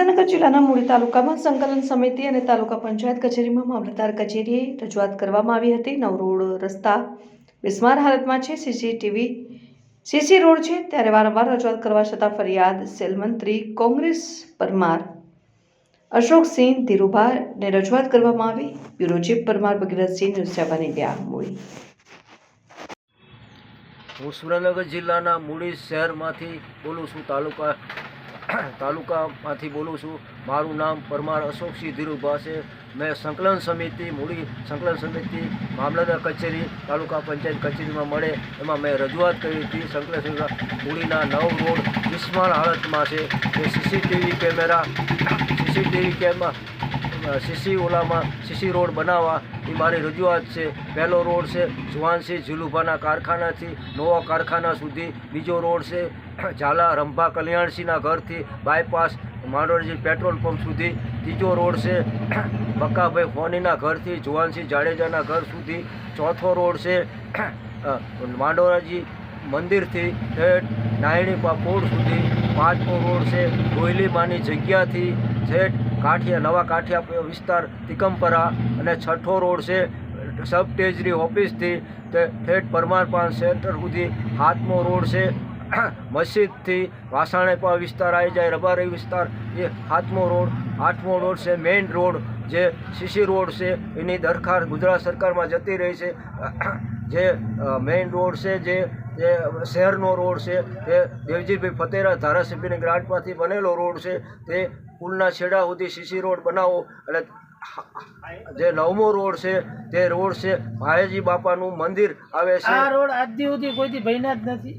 જિલ્લાના મૂળી તાલુકામાં સંકલન સમિતિ અને તાલુકા પંચાયત કચેરીમાં મામલતદાર કચેરીએ રજૂઆત કરવામાં આવી હતી. નવ રસ્તા બિસ્માર હાલતમાં છે. સીસીટીવી સીસી રોડ છે. ત્યારે વારંવાર રજૂઆત કરવા છતાં ફરિયાદ સેલ કોંગ્રેસ પરમાર, અશોકસિંહ ધીરુભાઈને રજૂઆત કરવામાં આવી. Bureau chief Parmar Bhagirathsinh news India Muli. હું સુરેન્દ્રનગર જિલ્લાના મૂળી શહેરમાંથી બોલું છું. તાલુકા તાલુકામાંથી બોલું છું. મારું નામ પરમાર અશોકસિંહ ધીરુભા છે. મેં સંકલન સમિતિ મૂળી સંકલન સમિતિ, મામલતદાર કચેરી, તાલુકા પંચાયત કચેરીમાં મળે. એમાં મેં રજૂઆત કરી હતી. સંકલન સમિતિ મૂળીના નવ રોડ બિસ્માર હાલતમાં છે. એ CCTV camera CCTV camera CC ઓલામાં સીસી રોડ બનાવવા. એ મારી રજૂઆત છે. પહેલો રોડ છે જુવાનસિંહ ઝીલુભાના કારખાનાથી, નવા કારખાના સુધી. બીજો રોડ છે ઝાલા રંભા કલ્યાણસિંહના ઘરથી, બાયપાસ માંડોળજી પેટ્રોલ પંપ સુધી. ત્રીજો રોડ છે બક્કાભાઈ ફોનીના ઘરથી, જુવાનસિંહ જાડેજાના ઘર સુધી. ચોથો રોડ છે માંડોરાજી મંદિરથી ઠેઠ નાયણી પોળ સુધી. પાંચમો રોડ છે કોયલીમાની જગ્યાથી. ઠેઠ કાઠિયા, નવા કાઠિયા વિસ્તાર તિકમપરા અને છઠ્ઠો રોડ છે સબ ટેજરી ઓફિસથી તે ઠેઠ પરમારપાન સેન્ટર સુધી હાથમો રોડ છે, મસ્જિદથી વાસાણેપા વિસ્તાર આવી જાય, રબારી વિસ્તાર, એ હાથમો રોડ, આઠમો રોડ છે, મેઇન રોડ, જે સીસી રોડ છે, એની દરખાસ્ત ગુજરાત સરકારમાં જતી રહી છે, જે મેઇન રોડ છે, જે જે શહેરનો રોડ છે તે દેવજીભાઈ ફતેરા ધારાસભ્યની ગ્રાન્ટમાંથી બનેલો રોડ છે તે પુલના છેડા સુધી સીસી રોડ બનાવો. એટલે જે નવમો રોડ છે તે રોડ છે ભાયજી બાપાનું મંદિર આવે છે. આ રોડ આજ સુધી કોઈથી ભયના જ નથી.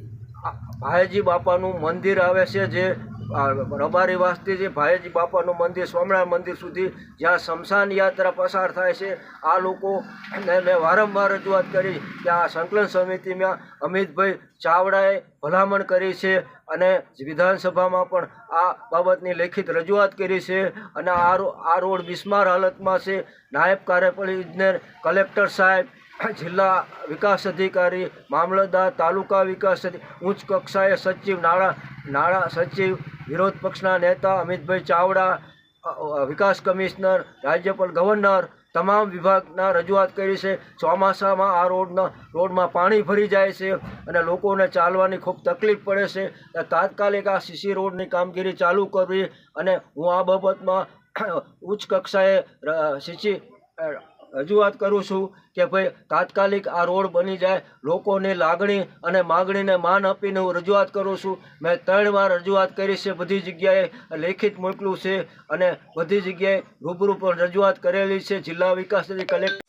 ભાયાજી બાપાનું મંદિર આવે છે જે રબારી વાસથી જે ભાઈજી બાપાનું મંદિર, સ્વામિનારાયણ મંદિર સુધી જ્યાં શમશાન યાત્રા પસાર થાય છે, આ લોકો મેં વારંવાર રજૂઆત કરી કે આ સંકલન સમિતિમાં અમિતભાઈ ચાવડાએ ભલામણ કરી છે અને વિધાનસભામાં પણ આ બાબતની લેખિત રજૂઆત કરી છે અને આ રોડ બિસ્માર હાલતમાં છે. નાયબ કાર્યપાલક ઇજનેર કલેક્ટર સાહેબ જિલ્લા વિકાસ અધિકારી, મામલતદાર, તાલુકા વિકાસ ઉચ્ચ કક્ષાએ સચિવ, નાણાં નાણાં સચિવ, વિરોધ પક્ષના નેતા અમિતભાઈ ચાવડા વિકાસ કમિશનર, રાજ્યપાલ ગવર્નર તમામ વિભાગના રજૂઆત કરી છે. ચોમાસામાં આ રોડના, રોડમાં પાણી ભરી જાય છે અને લોકોને ચાલવાની ખૂબ તકલીફ પડે છે. તાત્કાલિક આ સીસી રોડની કામગીરી ચાલુ કરવી અને હું આ બાબતમાં ઉચ્ચ કક્ષાએ સીસી રજૂઆત કરું છું કે ભાઈ તાત્કાલિક આ રોડ બની જાય, લોકોની લાગણી અને માગણીને માન આપીને હું રજૂઆત કરું છું. મેં ત્રણ વાર રજૂઆત કરી છે, બધી જગ્યાએ લેખિત મોકલું છે અને બધી જગ્યાએ રૂબરૂ પણ રજૂઆત કરેલી છે. જિલ્લા વિકાસ કલેક્ટર